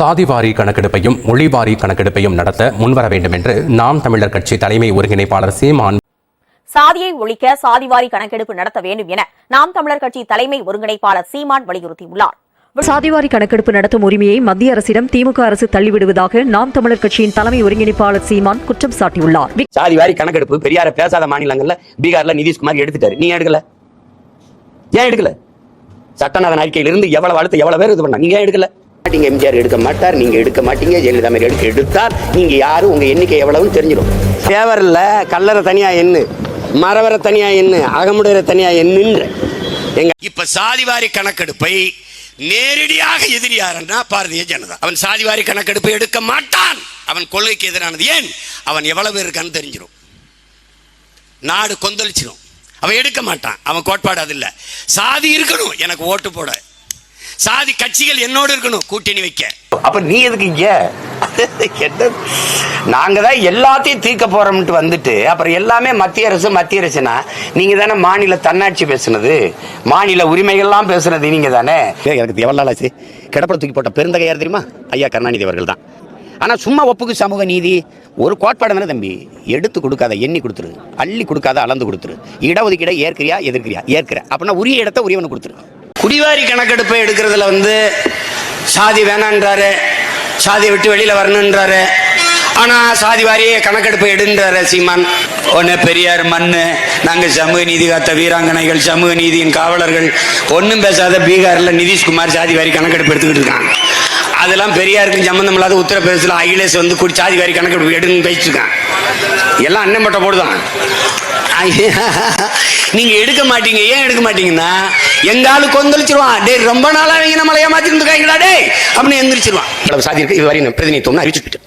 சாதிவாரி கணக்கெடுப்பையும் மொழிவாரி கணக்கெடுப்பையும் நடத்த முன்வர வேண்டும் என்று நாம் தமிழர் கட்சி தலைமை ஒருங்கிணைப்பாளர் சீமான் சாதியை ஒழிக்க சாதிவாரி கணக்கெடுப்பு நடத்த வேண்டும் என நாம் தமிழர் கட்சி தலைமை ஒருங்கிணைப்பாளர் சீமான் வலியுறுத்தியுள்ளார். சாதிவாரி கணக்கெடுப்பு நடத்தும் உரிமையை மத்திய அரசிடம் திமுக அரசு தள்ளிவிடுவதாக நாம் தமிழர் கட்சியின் தலைமை ஒருங்கிணைப்பாளர் சீமான் குற்றம் சாட்டியுள்ளார். சாதி வாரி கணக்கெடுப்பு பெரியார பேசாத மாநிலங்கள்ல பீகார்ல நிதிஷ்குமார் எடுத்துட்டாரு. நீ எடுக்கல? ஏன் எடுக்கல? சட்டநாதன் அறிக்கையிலிருந்து எவ்வளவு அழுத்த எவ்வளவு பேர் இது பண்ண நீங்க ஏன் எடுக்கல? மாட்டீங்க எம்ஜிஆர் எடுக்க மாட்டார் நீங்க எடுக்க மாட்டீங்க ஜெயலலிதா மாதிரி எடுக்க எடுத்தார். நீங்க யாரு? உங்க எண்ணிக்கை எவ்வளவுன்னு தெரிஞ்சிடும். தேவர் கல்லறை தனியா எண்ணு மரவரை தனியா எண்ணு அகமுடையரை தனியா எண்ணுன்ற. எங்க இப்ப சாதிவாரி கணக்கெடுப்பை நேரடியாக எதிரி யாருன்னா பாரதிய ஜனதா. அவன் சாதிவாரி கணக்கெடுப்பை எடுக்க மாட்டான். அவன் கொள்கைக்கு எதிரானது ஏன்? அவன் எவ்வளவு இருக்கான்னு தெரிஞ்சிடும். நாடு கொந்தளிச்சிடும் அவன் எடுக்க மாட்டான். அவன் கோட்பாடு அது இல்ல சாதி இருக்கணும். எனக்கு ஓட்டு போட. சாதி கட்சிகள் என்னோடு இருக்கணும் கூட்டணி வைக்க. அப்ப நீ எதுக்கு இங்க? என்ன? நாங்க தான் எல்லாத்தையும் தீர்க்க போறோம்ட்டு வந்துட்டு அப்புறம் எல்லாமே மத்திய அரசு மத்திய அரசுனா நீங்க தானே மாநில தன்னாட்சி பேசுனது மாநில உரிமைகள்லாம் பேசுனது நீங்க தானே? எனக்கு எவ்வளவு நாள் ஆச்சு கிடப்பட தூக்கி போட்ட பெருந்தகை யார் தெரியுமா? ஐயா கருணாநிதி அவர்கள் தான். ஆனா சும்மா ஒப்புக்கு சமூக நீதி ஒரு கோட்பாடு தானே தம்பி. எடுத்து கொடுக்காத எண்ணி கொடுத்துரு. அள்ளி கொடுக்காத அளந்து கொடுத்துரு. இடஒதுக்கீடை ஏற்கிறியா எதிர்க்கிறியா? ஏற்கிற. அப்படின்னா உரிய இடத்த உரியவனு கொடுத்துரு. குடிவாரி கணக்கெடுப்பை எடுக்கிறதுல வந்து சாதி வேணான்றாரு சாதியை விட்டு வெளியில வரணுன்றாரு. ஆனா சாதி வாரிய கணக்கெடுப்பு எடுன்றாரு சீமான். ஒன்னு பெரியார் மண்ணு நாங்க சமூக நீதி காத்த வீராங்கனைகள் சமூக நீதியின் காவலர்கள். ஒன்றும் பேசாத பீகார்ல நிதிஷ்குமார் சாதி வாரி கணக்கெடுப்பு எடுத்துக்கிட்டு இருக்காங்க. அதெல்லாம் பெரியாருக்கும் சம்பந்தம் இல்லாத உத்தரப்பிரதேசத்தில் அகிலேஷ் வந்து கூடி சாதி வாரி கணக்கெடுப்பு எடுன்னு பேசிருக்கான் எல்லாம் அண்ணன் பட்ட போடுதான். நீங்க எடுக்க மாட்டீங்க ஏன் எடுக்க மாட்டீங்கன்னா எங்க ஆளு கொந்தளிச்சிருவான். டே ரொம்ப நாளா அவங்க நம்மளை ஏமாத்திட்டு இருக்காங்கடா டே அப்படின்னு எந்திரிச்சிருவான். இவ்வளவு சாதி இருக்கு இது வரையும் பிரதிநிதித்துவம் அறிவிச்சுட்டு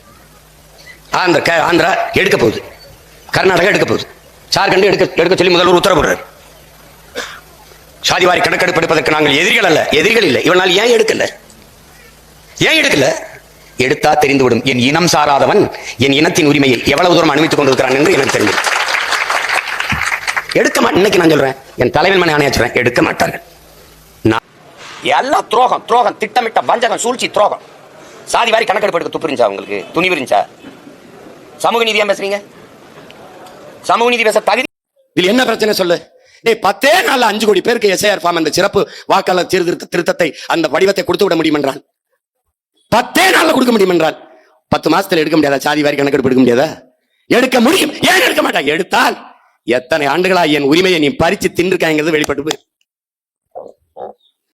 ஆந்திர ஆந்திரா எடுக்க போகுது. கர்நாடகா எடுக்க போகுது. ஜார்க்கண்ட் எடுக்க எடுக்க சொல்லி முதல்வர் உத்தரவிடுறாரு சாதிவாரி கணக்கெடுப்பு எடுப்பதற்கு நாங்கள் எதிரிகள் அல்ல. எதிரிகள் இல்லை. இவனால் ஏன் எடுக்கல? ஏன் எடுக்கல? எடுத்தா தெரிந்துவிடும். என் இனம் சாராதவன் என் இனத்தின் உரிமையை எவ்வளவு தூரம் அனுமதித்துக் கொண்டிருக்கிறான் என்று எனக்கு தெரியும். எடுக்க மாட்டேன். இன்னைக்கு நான் சொல்றேன். என் தலைவன் மனை ஆணையாச்சுறேன் எடுக்க மாட்டார்கள். நான் எல்லாம் துரோகம் துரோகம் திட்டமிட்ட வஞ்சகம் சூழ்ச்சி துரோகம். சாதி வாரி கணக்கெடுப்பு எடுக்க துப்புரிஞ்சா உங்களுக்கு? துணிவு சமூக நீதியா பேசுறீங்க? சமூக நீதி பேச தகுதி இதுல என்ன பிரச்சனை சொல்லு? டேய் பத்தே நாள் அஞ்சு கோடி பேருக்கு எஸ்ஐஆர் ஃபார்ம் அந்த சிறப்பு வாக்காளர் சீர்திருத்த திருத்தத்தை அந்த வடிவத்தை கொடுத்து விட முடியும் என்றால் பத்தே நாள்ல கொடுக்க முடியும் என்றால் பத்து மாசத்துல எடுக்க முடியாதா? சாதி வாரி கணக்கெடுப்பு எடுக்க முடியாதா? எடுக்க முடியும். ஏன் எடுக்க மாட்டாங்க? எடுத்தால் எத்தனை ஆண்டுகளா என் உரிமையை நீ பறிச்சு தின்றுக்காங்கிறது வெளிப்பட்டு போயிரு.